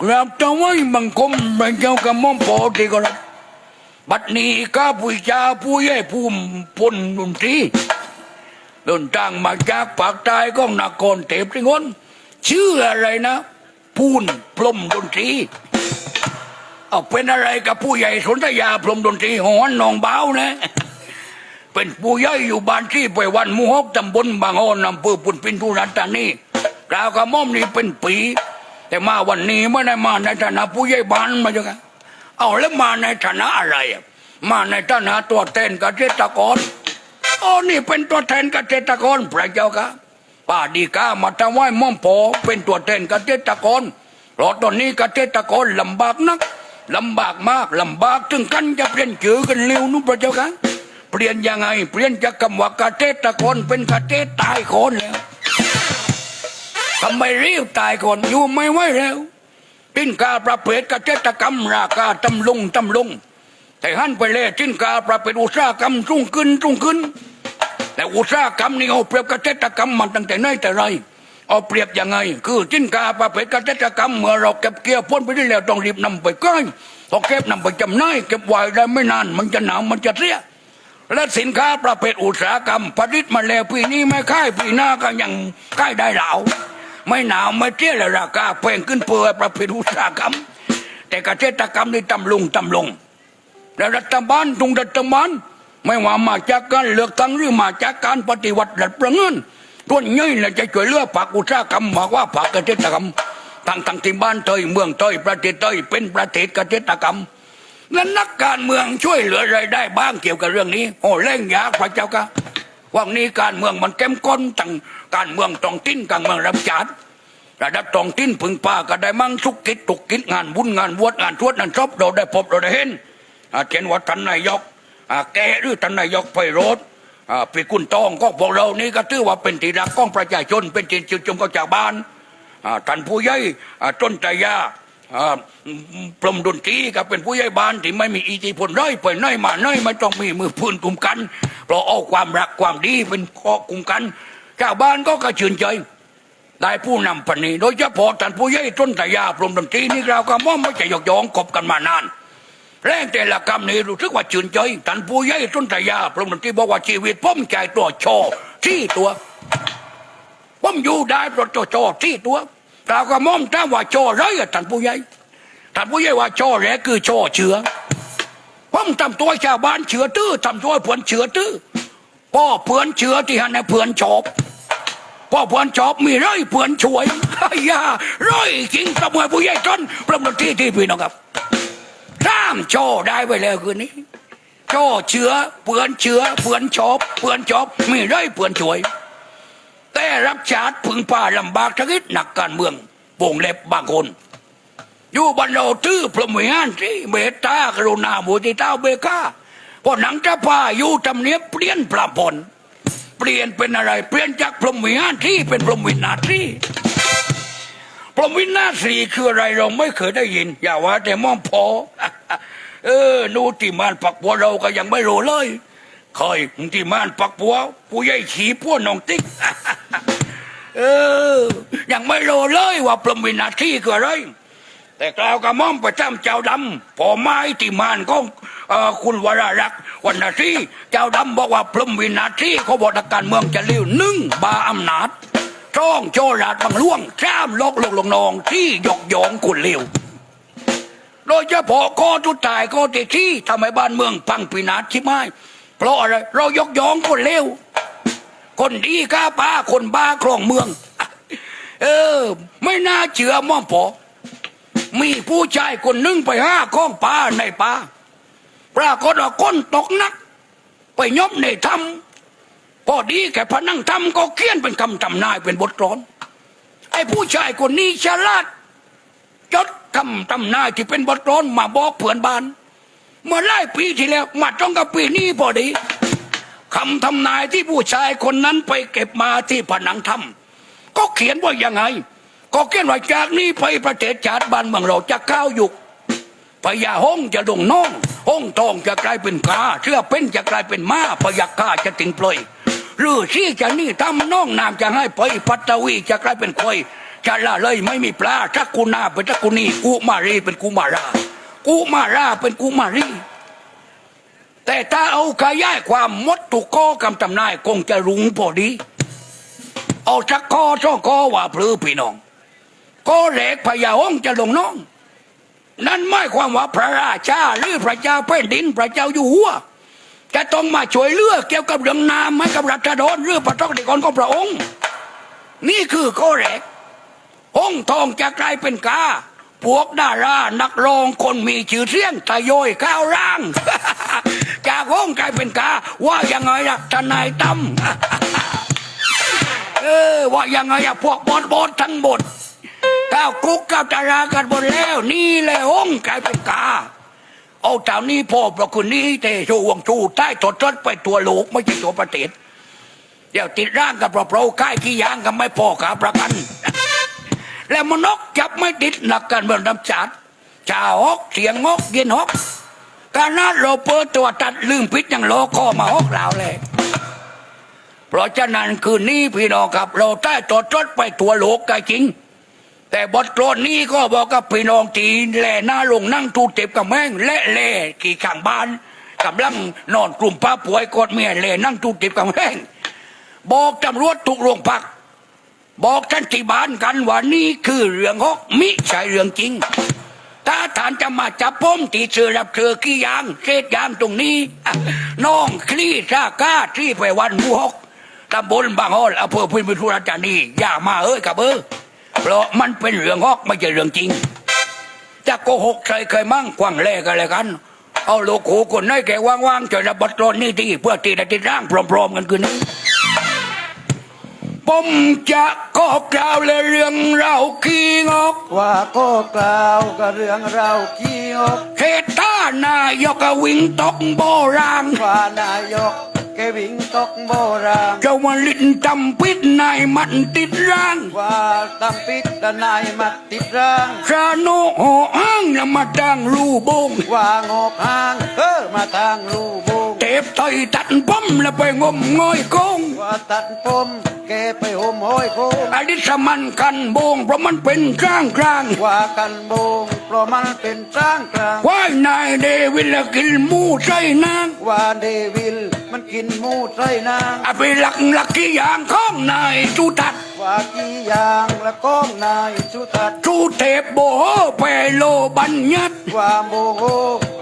ครับจะไว้บังคมพระเจ้ากระม่อมพอดีก็รับบัดนี้ข้าผู้ชาผู้ใหญ่ผู้พลดนตรีเดินทางมาจากปากใต้ก็นครเทพสิงห์ชื่ออะไรนะ พูนพรมดนตรีเอาเป็นอะไรกับผู้ใหญ่สนธยาพรมดนตรีหอนหนองเบ้านะ เป็นผู้ใหญ่อยู่บ้านที่ไปวันมูฮกตำบลบางอ้อนอำเภอปุนปินทุรัตานีกล่าวกับม่อมนี่เป็นปี แต่มาวันนี้ไม่ได้มาในฐานะผู้ใหญ่บ้านมาจังไงเอาแล้วมาในฐานะอะไร มาในฐานะตัวแทนเกษตรกรอ๋อนี่เป็นตัวแทนเกษตรกรพระเจ้าค่ะป้าดีกามาทำไหว้ม่อมพอเป็นตัวแทนเกษตรกรเพราะตอนนี้เกษตรกรลำบากนักลำบากมากลำบากถึงกันจะเปลี่ยนชื่อกันเร็วนู้นพระเจ้าค่ะเปลี่ยนยังไงเปลี่ยนจากคำว่าเกษตรกรเป็นเกษตรตายคนแล้ว ทำไมรีบตายคนอยู่ไม่ไหวแล้วสินค้าประเภทเกษตรกรรมราคาตำลงตำลง แต่หันไปเลยสินค้าประเภทอุตสาหกรรมรุ่งขึ้นรุ่งขึ้น แต่อุตสาหกรรมนี่เอาเปรียบเกษตรกรรมมาตั้งแต่ไหนแต่ไรเอาเปรียบยังไง คือสินค้าประเภทเกษตรกรรมเมื่อเราเก็บเกี่ยวพ้นไปได้แล้วต้องรีบนำไปก้อยพอเก็บนำไปจำหน่ายเก็บไว้ได้ไม่นาน มันจะหนาวมันจะเสียและสินค้าประเภทอุตสาหกรรมผลิตมาแล้วปีนี้ไม่ค่ายปีหน้าก็ยังค่ายได้เหลา ไม่หนาวไม่เที่ยแล้วราคาแพงขึ้นเพื่อประเภทอุตสาหกรรม แต่เกษตรกรรมนี่ต่ำลงต่ำลง และรัฐบาลทุงรัฐบาลไม่ว่ามาจากการเลือกตั้งหรือมาจากการปฏิวัติรัฐประเงินตัวนย่อยน่ะจะช่วยเหลือภาคอุตสาหกรรมมากว่าภาคเกษตรกรรมทางทางที่บ้านเตยเมืองเตยประเทศเตยเป็นประเทศเกษตรกรรมและนักการเมืองช่วยเหลืออะไรได้บ้างเกี่ยวกับเรื่องนี้ โอ้เร่งยากพระเจ้าค่ะ วันนี้การเมืองมันเข้มข้นตั้งการเมืองตองติ้นการเมืองรับจัดระดับตองติ้นพึงป่าก็ได้มั่งสุกกิจตุกกิจงานบุญงานวชงานทวดงานชอบเราได้พบเราได้เห็นอาเช่นว่าท่านนายกอาแกหรือท่านนายกไพโรธอ่าปีกุนตองก็พวกเรานี่ก็ถือว่าเป็นที่รักของประชาชนเป็นที่ชื่นชมของชาวบ้านอาท่านผู้ใหญ่อาต้นใจยาอ่าพรหมดนตรีก็เป็นผู้ใหญ่บ้านที่ไม่มีอิทธิพลร้อยไปไหนอยมาไหนอยไม่ต้องมีมือพื้นกลุ่มกัน เพราะเอาความรักความดีเป็นข้อกลุ่มกันชาวบ้านก็กระชื่นใจได้ผู้นำปณีโดยเฉพาะท่านผู้ใหญ่ต้นตายาพรมดนตรีนี่เราก็มองไม่จะยกยองกบกันมานานแรงแต่ละคำนี้รู้สึกว่าชื่นใจท่านผู้ใหญ่ต้นตายาพรมดนตรีบอกว่าชีวิตผมใจตัวชว์ที่ตัวผมอยู่ได้เพราะโจโจที่ตัวเราก็มองถ้ามว่าโจไรท่านผู้ใหญ่ท่านผู้ใหญ่ว่าโจแรกคือโจเชื้อ ผมทำตัวชาวบ้านเชื้อตื้อทำตัวเพื่อนเชื้อตื้อพ่อเพื่อนเชื้อที่หันในเพื่อนชอบพ่อเพื่อนชอบมีไรเพื่อนช่วยไอ้ยาไรจริงตะมวยผู้ใหญ่จนประมาที่ที่พี่น้องครับข้ามโจได้ไปแล้วคืนนี้โจเชื้อเพื่อนเชื้อเพื่อนชอบเพื่อนชอบมีไรเพื่อนช่วย แต่รับชาติพึงป่าลำบากทั้งนิดหนักการเมืองวงเล็บบางคน อยู่บรรโลตื้อพรหมวิหารที่เมตตากรุณามุติตาเบกาพอหนังจะพาอยู่ทำเนียบเปลี่ยนปลาปนเปลี่ยนเป็นอะไร เปลี่ยนจากพรหมวิหารที่เป็นพรหมวินาทีพรหมวินาทีคืออะไรเราไม่เคยได้ยิน อย่าว่าแต่มอมพอ เออนูติมานปักบัวเราก็ยังไม่รู้เลยคอยที่ม่านปักปัวผู้ใหญ่ขี่พวกน้องติ๊กเออยังไม่รู้เลยว่าพรหมวินาทีคืออะไร แต่กล่าวกับม่อมประจำเจ้าดำพอไม้ที่มานของเอ่อคุณวรารักษ์วันนาทีเจ้าดำบอกว่าพรหมวินาทีเขาบอกนักการเมืองจะเลี้ยวหนึ่งบาอำนาจจ้องโจราดบังล่วงจ้ามลกลงลงนองที่ยกยองคุณเลี้ยวโดยเฉพาะข้อทุดตายข้อที่ที่ทำให้บ้านเมืองพังพินาศใช่ไหมเพราะอะไรเรายกยองคนเลวคนดีก้าป้าคนบ้าครองเมือง เออ ไม่น่าเชื่อม่อมพอ มีผู้ชายคนหนึ่งไปห้าข้องป้าในป่าปรากฏว่าก้นตกนัก ไปยบในถ้ำพอดีแกพนังถ้ำก็เขียนเป็นคำทำนายเป็นบทกลอน ไอ้ผู้ชายคนนี้ฉลาดจดคำทำนายที่เป็นบทกลอนมาบอกเผื่อนบาน เมื่อไล่ปีที่แล้ว มาตรงกับปีนี้พอดีคำทำนายที่ผู้ชายคนนั้นไปเก็บมาที่ผนังถ้ำก็เขียนว่ายังไง ก็เขียนว่าจากนี้ไปประเทศชาติบ้านเมืองเราจะก้าวยุกพญาห้องจะดงน้องห้องทองจะกลายเป็นกาเชื่อเป็นจะกลายเป็นม้าพยักข้าจะติงปล่อยหรือที่จะนี่ทำน้องนามจะให้ไปปัตตวีจะกลายเป็นควยจะละเลยไม่มีปลาถ้ากูนาเป็นถ้ากูนีกูมารีเป็นกูมารากูมาราเป็นกูมารีแต่ถ้าเอาขยายความมดตุกข้อกำตำนายคงจะรุงพอดี เอาชักข้อช่อข้อว่าพลือพี่น้อง ก็เหลกพญาองค์จะลงน้อง นั่นหมายความว่าพระราชาหรือพระเจ้าแผ่นดินพระเจ้าอยู่หัวจะต้องมาช่วยเลือกเกี่ยวกับเรื่องน้ำให้กับรัชดรหรือประทักดิกรของพระองค์ นี่คือข้อแรกองค์ทองจะกลายเป็นกาพวกดารานักร้องคนมีชื่อเสียงทะโยยก้าวร่าง จากองค์กลายเป็นกาว่ายังไงล่ะทนายตั้มเออว่ายังไงอะพวกบอสบอสทั้งหมด ก้าวกุ๊กก้าวดารากันหมดแล้ว นี่แหละองค์กลายเป็นกา เอาเจ้านี้พ่อประคุณนี้เตชูวงชูใต้ตดจดไปตัวโลกไม่ใช่ตัวประเทศเดี๋ยวติดร่างกับเราเราค่ายขี้ยางกันไม่พอขาประกัน แล้วมนกจับไม่ติดหนักกันเมืองน้ำจัดชาฮกเสียงฮกเย็นฮกการนั้นเราเปิดตัวตัดลืมพิษยังโลคอมาฮกเราเลยเพราะฉะนั้นคืนนี้พี่น้องครับ เราใต้ตัวจดไปตัวโลกก็จริง แต่บทกลอนนี้ก็บอกกับพี่น้องทีนแหล่หน้าลงนั่งทูเจ็บกับแม่งและเล่ขี่ข้างบ้านกำลังนอนกลุ่มป้าป่วยกดเมียเล่นั่งทูเจ็บกับแม่งบอกตำรวจทุกโรงพัก บอกท่านที่บ้านกันว่านี่คือเรื่องฮอกมิใช่เรื่องจริง ถ้าทานจะมาจับผมตีเสือรับเธอขี้ยางเศษยางตรงนี้น้องคลี่ซาก้าที่ไปวันบูฮอกตำบลบางฮอลอำเภอพิมพ์ทุราชธานีอย่ามาเอ้ยกับเออ เพราะมันเป็นเรื่องฮอกไม่ใช่เรื่องจริงจะโกหกใครเคยมั่งกว้างแลกอะไรกัน เอาโลกโขคนให้แกว่างๆจะระบัดรอนนี่ที่เพื่อตีได้ติดร่างพร้อมๆกันคืนนี้ผมจะก็กล่าวเลยเรื่องเราขี้งก ว่าก็กล่าวกับเรื่องเราขี้งกเหตุท่านายกวิ่งตกโบราณว่านายก แกวิ่งตกโบราณเจ้ามาลิ้นจำปิดนายมันติดร่างว่าตั้งปิดดนายมัดติดร่างคราโนโหอ้างแล้วมาดังรูบงว่างอกหางเออมาทางลูบงเจ็บไตตัดป้อมแล้วไปงมงอยกงว่าตัดผมแกไปห่มห้อยโคงอดิสมันกันโบงเพราะมันเป็นกลางกลางว่ากันโบงเพราะมันเป็นจ้างกลางว่ายนายเดวิลละกินหมูใส่นางว่าเดวิล มันกินหมูไส้นางเอาไปหลักหลักกี่อย่างของนายจุตัดว่ากี่อย่างละก้องนายสุทัศน์จูเทพโบโหเปโลบัญญัติว่าโมโห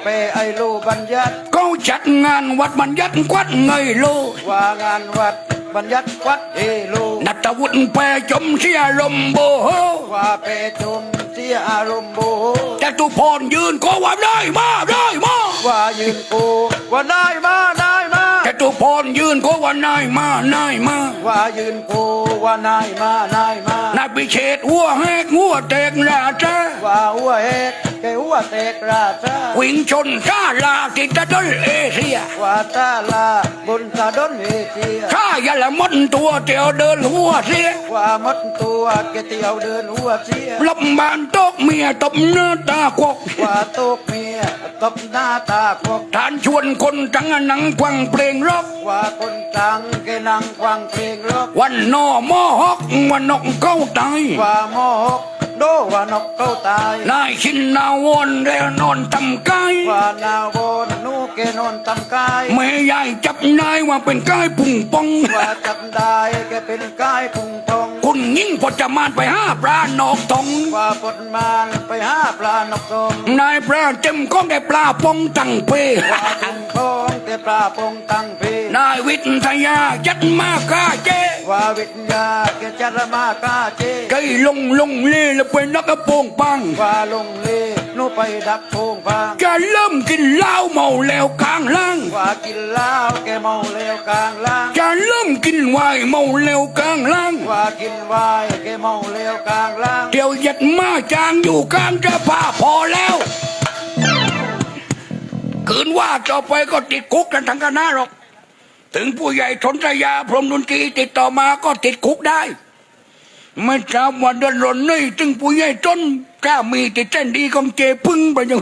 ไปไอโลบัญญัติเขาจัดงานวัดบัญญัติควัดเงยโล ว่างานวัดบัญญัติวัดเอโลนัตวุฒิแปรจมเสียลมโบโหว่าเปจมเสียอารมณ์โบจตุพรยืนก็ว่าได้มาได้มาว่ายืนกูว่าได้มาได้มาจ ตุพรยืนก็ว่าได้มาได้มา ว่ายืนกูว่านายมานายมานายพิเชษหัวแหกหัวแตกราชาว่าหัวเอกแกหัวเตกราชาวิ่งชนซาลาติดตะลเอเชียว่าตาลาบนตาดนเอเชียข้าอย่าละมดตัวเตียวเดินหัวเสียว่าหมดตัวแกเตียวเดินหัวเสียลำบานตกเมียตบเนื้อตาคกว่าตกเมียตบหน้าตาคกท่านชวนคนจังหนังควังเพลงร็อกว่าคนจังแกนั่งฟังเพลงร็อกวันนอมอฮอกวันนกเข้าตายว่าหมอฮก โดว่านกเขาตายนายชินนาวนแล้วนอนทำกายว่านาวโบนนูแกนอนตำกายแม่ยายจับนายว่าเป็นกายปุ่งปองว่าจำได้แกเป็นกายพุงทองคุณยิ่งพอจะมานไปห้าปลานอกทองว่าปดมานไปหาปลานกทองนายปลาเต็มก้องได้ปลาปองตั้งเปว่าพุงทองแต่ปลาปงตั้งเพนายวิทยาจัดมากาเจ ว่าวิญญาแกจัดมากาเจใจลงลงเล่แล้วเป็นนักกระโปรงปังว่าลงเลนูไปดักโพงพางจะเริ่มกินเหล้าเมาแล้วกลางล่างว่ากินเหล้าแกเมาแล้วกลางล่างจะเริ่มกินไวน์เมาแล้วกลางล่างว่ากินไวน์แกเมาแล้วกลางล่างเดี๋ยวยัดมาจางอยู่กลางจะพาพอแล้วคืนว่าต่อไปก็ติดคุกกันทั้งคณะหรอก ถึงผู้ใหญ่ทนทยาพรมดนตรีติดต่อมาก็ติดคุกได้ไม่ทราบว่าเดินรนนี่ถึงผู้ใหญ่จนกล้ามีติดเส้นดีของเจพึ่งไปยัง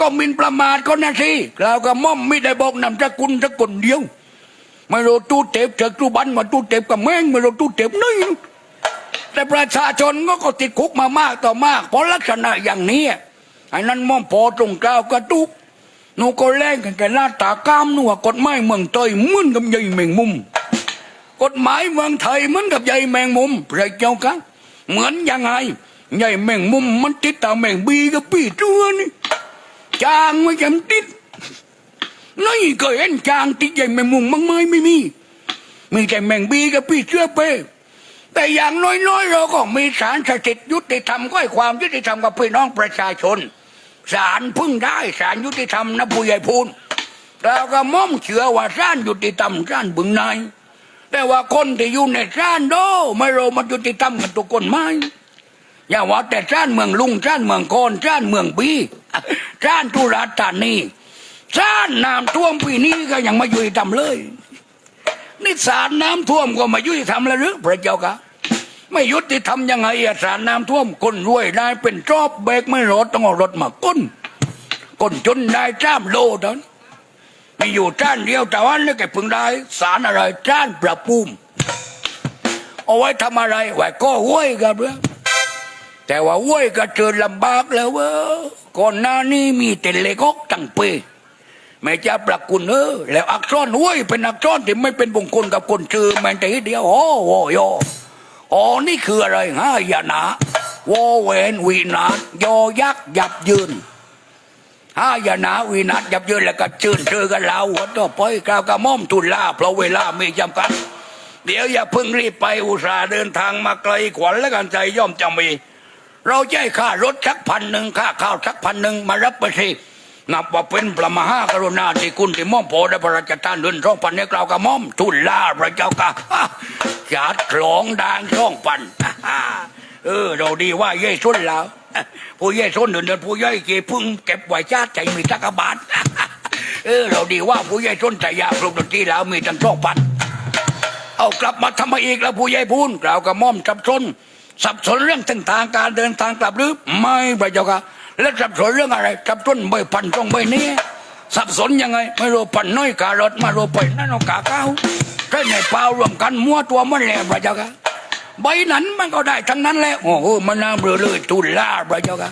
ก็มินประมาทก็นาทีกล่าวกับม่อมไม่ได้บอกนำสกุลสักคนเดียวไม่รู้ตู้เต็บเจากตู้บันมาตู้เต็บกับแม่งไม่รู้ตู้เต็บนี่แต่ประชาชนก็ก็ติดคุกมามากต่อมาก เพราะลักษณะอย่างนี้ไอ้นั้นม่อมพอตรงกล่าวกระตุก หนูก็แล่งกันแกหน้าตากามหนูว่ากฎหมายเมืองเตยเหมือนกับใยแมงมุม กฎหมายเมืองไทยเหมือนกับใยแมงมุมพระเจ้าคะเหมือนยังไงใยแมงมุมมันติดตามแมงบีกับปีตัวนี่จางไม่จำติดนี่เคยเห็นจางติดใยแมงมุมมั้งไหมไม่มี มีแต่แมงบีกับปีเชื้อเป้แต่อย่างน้อยๆเราก็มีศาลสถิตยุติธรรมก็ให้ความยุติธรรมกับพี่น้องประชาชน ศาลพึ่งได้ศาลยุติธรรมนะผู้ใหญ่พูนเราก็ม่อมเชื่อว่าศาลยุติธรรมศาลบึงนายแต่ว่าคนที่อยู่ในศาลโดไม่รู้มันยุติธรรมกันทุกคนไหมอย่าว่าแต่ศาลเมืองลุงศาลเมืองโกนศาลเมืองบีศาลตุราธานีศาลน้ำท่วมปีนี้ก็ยังไม่ยุติธรรมเลย นี่ศาลน้ำท่วมก็ไม่ยุติธรรมแล้วหรือพระเจ้าคะ ไม่ยุติธรรมยังไงอะศาลน้ำท่วมคนรวยได้เป็นจอบเบรกไม่รถต้องเอารถมาก้นก้นจนได้จ้ามโลเท่นั้นมีอยู่จ้านเดียวแต่ว่านี่แกพึงได้ศาลอะไรจ้านประปุมเอาไว้ทำอะไรไว้ก็ห้วยกับเรื่องแต่ว่าห้วยก็เจอลำบากแล้วเว้ก่อนหน้านี้มีแต่เล็กอกตั้งเปแม่จะปรักกุลเออแล้วอักษรห้วยเป็นอักษรที่ไม่เป็นมงคลกับคนชื่อแม่แต่เดียวโอ้โหโย อ๋อนี่คืออะไรฮะยานะวอเวนวีนาศยอยักษ์ยับยืนฮายานะวีนัดยับยืนแล้วก็ชื่นชื่อกันเราหัวต่อไปกล่าวกระม่อมทุนลาเพราะเวลามีจำกัด เดี๋ยวอย่าเพิ่งรีบไปอุตส่าห์เดินทางมาไกลขวัญและกันใจย่อมจะมี เราจะให้ค่ารถสักพันหนึ่งค่าข้าวสักพันหนึ่งมารับไปสินับว่าเป็นพระมหากรุณาธิคุณที่ม่อมโพได้พระราชทานเดินช่องพันให้กล่าวกับม่อมทุนลาพระเจ้าค่ะ จัดหลองดางช่องพันเออ เราดีว่าเย่สุนแล้วผู้เย่สุนเดินเดินผู้เย่เกี่พึ่งเก็บไว้ชาติใจมีจักรบาลเออ เราดีว่าผู้เย่สุนแต่ยาปลุกดนตรีแล้วมีตั้งช่องพันเอากลับมาทำไมอีกแล้วผู้ใหญ่พูนกล่าวกับม่อมสับสนสับสนเรื่องเส้นทางการเดินทางกลับหรือไม่พระเจ้าค่ะแล้วสับสนเรื่องอะไรสับสนใบพันตรงใบนี้สับสนยังไง ไม่รู้พันน้อยการถมารู้ไปนั่นเอากาเก้า ใช่ในเปล่ารวมกันมั่วตัวมันแหละพระเจ้าค่ะใบนั้นมันก็ได้ทั้งนั้นแหละโอ้โหมันน่าเบื่อเลยตุลาพระเจ้าค่ะ